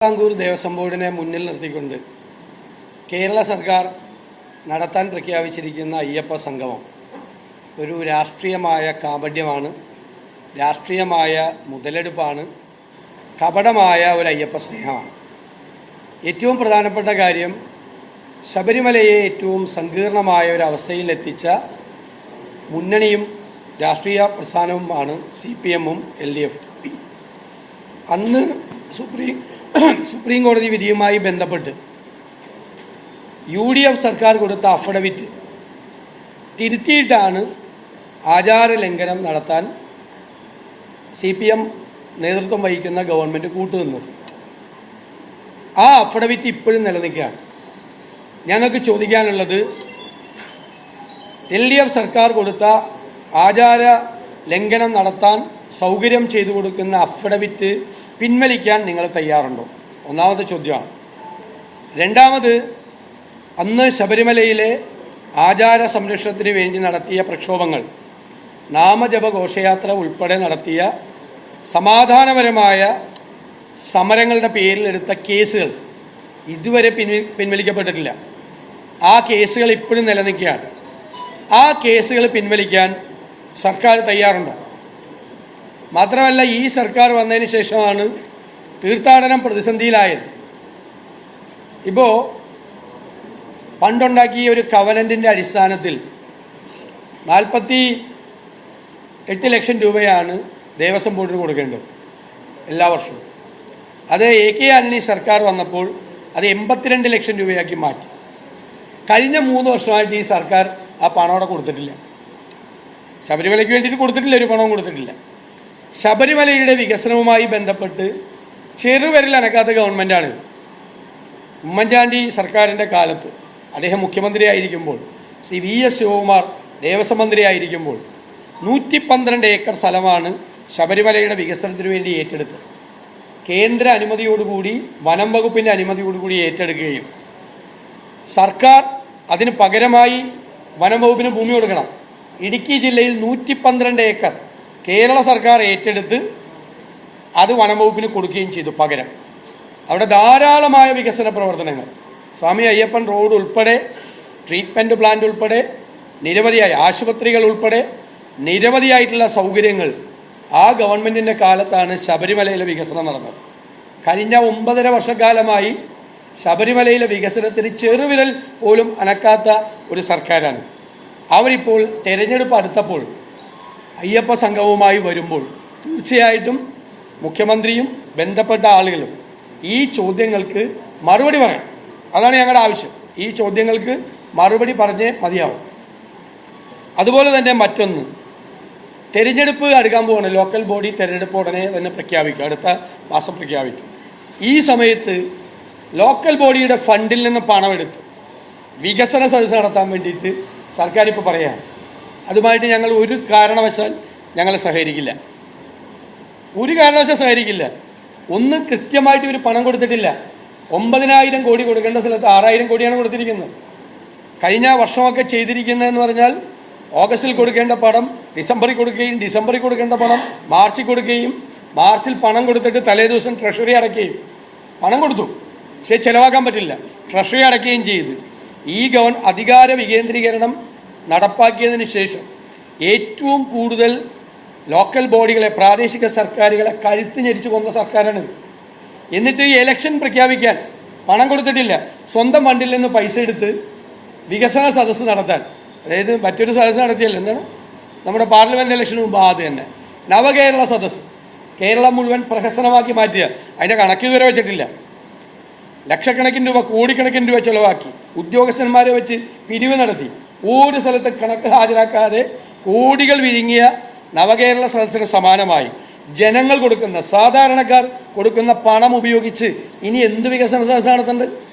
തിരുവിതാംകൂർ ദേവസ്വം ബോർഡിനെ മുന്നിൽ നിർത്തിക്കൊണ്ട് കേരള സർക്കാർ നടത്താൻ പ്രഖ്യാപിച്ചിരിക്കുന്ന അയ്യപ്പ സംഗമം ഒരു രാഷ്ട്രീയമായ കാപഢ്യമാണ് രാഷ്ട്രീയമായ മുതലെടുപ്പാണ് കപടമായ ഒരു അയ്യപ്പ സ്നേഹമാണ്. ഏറ്റവും പ്രധാനപ്പെട്ട കാര്യം ശബരിമലയെ ഏറ്റവും സങ്കീർണമായ ഒരു അവസ്ഥയിൽ എത്തിച്ച മുന്നണിയും രാഷ്ട്രീയ പ്രസ്ഥാനവുമാണ് സി പി എമ്മും എൽ ഡി എഫ്. അന്ന് സുപ്രീം സുപ്രീം കോടതി വിധിയുമായി ബന്ധപ്പെട്ട് യു ഡി എഫ് സർക്കാർ കൊടുത്ത അഫിഡവിറ്റ് തിരുത്തിയിട്ടാണ് ആചാര ലംഘനം നടത്താൻ സി പി എം നേതൃത്വം വഹിക്കുന്ന ഗവൺമെന്റ് കൂട്ടുനിന്നത്. ആ അഫിഡവിറ്റ് ഇപ്പോഴും നിലനിൽക്കുകയാണ്. ഞങ്ങൾക്ക് ചോദിക്കാനുള്ളത് എൽ ഡി എഫ് സർക്കാർ കൊടുത്ത ആചാര ലംഘനം നടത്താൻ സൗകര്യം ചെയ്തു കൊടുക്കുന്ന അഫിഡവിറ്റ് പിൻവലിക്കാൻ നിങ്ങൾ തയ്യാറുണ്ടോ? ഒന്നാമത്തെ ചോദ്യമാണ്. രണ്ടാമത് അന്ന് ശബരിമലയിലെ ആചാര സംരക്ഷണത്തിന് വേണ്ടി നടത്തിയ പ്രക്ഷോഭങ്ങൾ നാമജപ ഘോഷയാത്ര ഉൾപ്പെടെ നടത്തിയ സമാധാനപരമായ സമരങ്ങളുടെ പേരിൽ എടുത്ത കേസുകൾ ഇതുവരെ പിൻവി പിൻവലിക്കപ്പെട്ടിട്ടില്ല. ആ കേസുകൾ ഇപ്പോഴും നിലനിൽക്കുകയാണ്. ആ കേസുകൾ പിൻവലിക്കാൻ സർക്കാർ തയ്യാറുണ്ടോ? മാത്രമല്ല ഈ സർക്കാർ വന്നതിന് ശേഷമാണ് തീർത്ഥാടനം പ്രതിസന്ധിയിലായത്. ഇപ്പോൾ പണ്ടുണ്ടാക്കിയ ഒരു കവനന്റിന്റെ അടിസ്ഥാനത്തിൽ നാൽപ്പത്തി എട്ട് ലക്ഷം രൂപയാണ് ദേവസ്വം ബോർഡിന് കൊടുക്കേണ്ടത് എല്ലാ വർഷവും. അത് എ കെ ആന്റണി സർക്കാർ വന്നപ്പോൾ അത് എൺപത്തിരണ്ട് ലക്ഷം രൂപയാക്കി മാറ്റി. കഴിഞ്ഞ മൂന്ന് വർഷമായിട്ട് ഈ സർക്കാർ ആ പണം അവിടെ കൊടുത്തിട്ടില്ല. ശബരിമലയ്ക്ക് വേണ്ടിയിട്ട് കൊടുത്തിട്ടില്ല ഒരു പണവും കൊടുത്തിട്ടില്ല. ശബരിമലയുടെ വികസനവുമായി ബന്ധപ്പെട്ട് ചെറുവിരൽ അനക്കാത്ത ഗവൺമെന്റാണ് ഉമ്മൻചാണ്ടി സർക്കാരിന്റെ കാലത്ത്. അദ്ദേഹം മുഖ്യമന്ത്രിയായിരിക്കുമ്പോൾ ശ്രീ വി എസ് ശിവകുമാർ ദേവസ്വം മന്ത്രിയായിരിക്കുമ്പോൾ നൂറ്റി പന്ത്രണ്ട് ഏക്കർ സ്ഥലമാണ് ശബരിമലയുടെ വികസനത്തിന് വേണ്ടി ഏറ്റെടുത്തത്. കേന്ദ്ര അനുമതിയോടുകൂടി വനം വകുപ്പിന്റെ അനുമതിയോടുകൂടി ഏറ്റെടുക്കുകയും സർക്കാർ അതിന് പകരമായി വനം വകുപ്പിന് ഭൂമി കൊടുക്കണം. ഇടുക്കി ജില്ലയിൽ നൂറ്റി ഏക്കർ കേരള സർക്കാർ ഏറ്റെടുത്ത് അത് വനംവകുപ്പിന് കൊടുക്കുകയും ചെയ്തു പകരം. അവിടെ ധാരാളമായ വികസന പ്രവർത്തനങ്ങൾ. സ്വാമി അയ്യപ്പൻ റോഡ് ഉൾപ്പെടെ ട്രീറ്റ്മെന്റ് പ്ലാന്റ് ഉൾപ്പെടെ നിരവധിയായ ആശുപത്രികൾ ഉൾപ്പെടെ നിരവധിയായിട്ടുള്ള സൗകര്യങ്ങൾ ആ ഗവൺമെന്റിന്റെ കാലത്താണ് ശബരിമലയിലെ വികസനം നടന്നത്. കഴിഞ്ഞ ഒമ്പതര വർഷക്കാലമായി ശബരിമലയിലെ വികസനത്തിന് ചെറുവിരൽ പോലും അനക്കാത്ത ഒരു സർക്കാരാണ്. അവരിപ്പോൾ തെരഞ്ഞെടുപ്പ് അടുത്തപ്പോൾ അയ്യപ്പ സംഘവുമായി വരുമ്പോൾ തീർച്ചയായിട്ടും മുഖ്യമന്ത്രിയും ബന്ധപ്പെട്ട ആളുകളും ഈ ചോദ്യങ്ങൾക്ക് മറുപടി പറയണം. അതാണ് ഞങ്ങളുടെ ആവശ്യം. ഈ ചോദ്യങ്ങൾക്ക് മറുപടി പറഞ്ഞേ മതിയാവും. അതുപോലെ തന്നെ മറ്റൊന്ന് തെരഞ്ഞെടുപ്പ് അടുക്കാൻ പോകണം ലോക്കൽ ബോഡി തെരഞ്ഞെടുപ്പ് ഉടനെ തന്നെ പ്രഖ്യാപിക്കും. അടുത്ത മാസം പ്രഖ്യാപിക്കും. ഈ സമയത്ത് ലോക്കൽ ബോഡിയുടെ ഫണ്ടിൽ നിന്ന് പണമെടുത്ത് വികസന സദസ്സ് നടത്താൻ വേണ്ടിയിട്ട് സർക്കാർ ഇപ്പോൾ പറയുകയാണ് അതുമായിട്ട് ഞങ്ങൾ ഒരു കാരണവശാൽ ഞങ്ങളെ സഹകരിക്കില്ല. ഒരു കാരണവശാൽ സഹകരിക്കില്ല. ഒന്ന് കൃത്യമായിട്ട് ഇവർ പണം കൊടുത്തിട്ടില്ല. ഒമ്പതിനായിരം കോടി കൊടുക്കേണ്ട സ്ഥലത്ത് ആറായിരം കോടിയാണ് കൊടുത്തിരിക്കുന്നത്. കഴിഞ്ഞ വർഷമൊക്കെ ചെയ്തിരിക്കുന്നതെന്ന് പറഞ്ഞാൽ ഓഗസ്റ്റിൽ കൊടുക്കേണ്ട പണം ഡിസംബറിൽ കൊടുക്കുകയും ഡിസംബറിൽ കൊടുക്കേണ്ട പണം മാർച്ചിൽ കൊടുക്കുകയും മാർച്ചിൽ പണം കൊടുത്തിട്ട് തലേ ദിവസം ട്രഷറി അടയ്ക്കുകയും പണം കൊടുത്തു. പക്ഷേ ചിലവാക്കാൻ പറ്റില്ല. ട്രഷറി അടയ്ക്കുകയും ചെയ്ത്. ഈ ഗവൺ അധികാര വികേന്ദ്രീകരണം നടപ്പാക്കിയതിന് ശേഷം ഏറ്റവും കൂടുതൽ ലോക്കൽ ബോഡികളെ പ്രാദേശിക സർക്കാരുകളെ കഴുത്ത് ഞെരിച്ചു കൊന്ന സർക്കാരാണിത്. എന്നിട്ട് ഈ എലക്ഷൻ പ്രഖ്യാപിക്കാൻ പണം കൊടുത്തിട്ടില്ല. സ്വന്തം ഫണ്ടിൽ നിന്ന് പൈസ എടുത്ത് വികസന സദസ്സ് നടത്താൻ. അതായത് മറ്റൊരു സദസ്സ് നടത്തിയല്ല എന്താണ്? നമ്മുടെ പാർലമെന്റ് ഇലക്ഷന് മുമ്പ് അത് തന്നെ. നവകേരള സദസ്സ്. കേരളം മുഴുവൻ പ്രഹസനമാക്കി മാറ്റിയ. അതിന്റെ കണക്ക് ഇതുവരെ വെച്ചിട്ടില്ല. ലക്ഷക്കണക്കിന് രൂപ കോടിക്കണക്കിന് രൂപ ചെലവാക്കി. ഉദ്യോഗസ്ഥന്മാരെ വെച്ച് പിരിവ് നടത്തി. ഒരു സ്ഥലത്ത് കണക്ക് ഹാജരാക്കാതെ കോടികൾ വിഴുങ്ങിയ നവകേരള സദസ്സിന് സമാനമായി ജനങ്ങൾ കൊടുക്കുന്ന സാധാരണക്കാർ കൊടുക്കുന്ന പണം ഉപയോഗിച്ച് ഇനി എന്ത് വികസന സദസ്സ് നടത്തേണ്ടത്?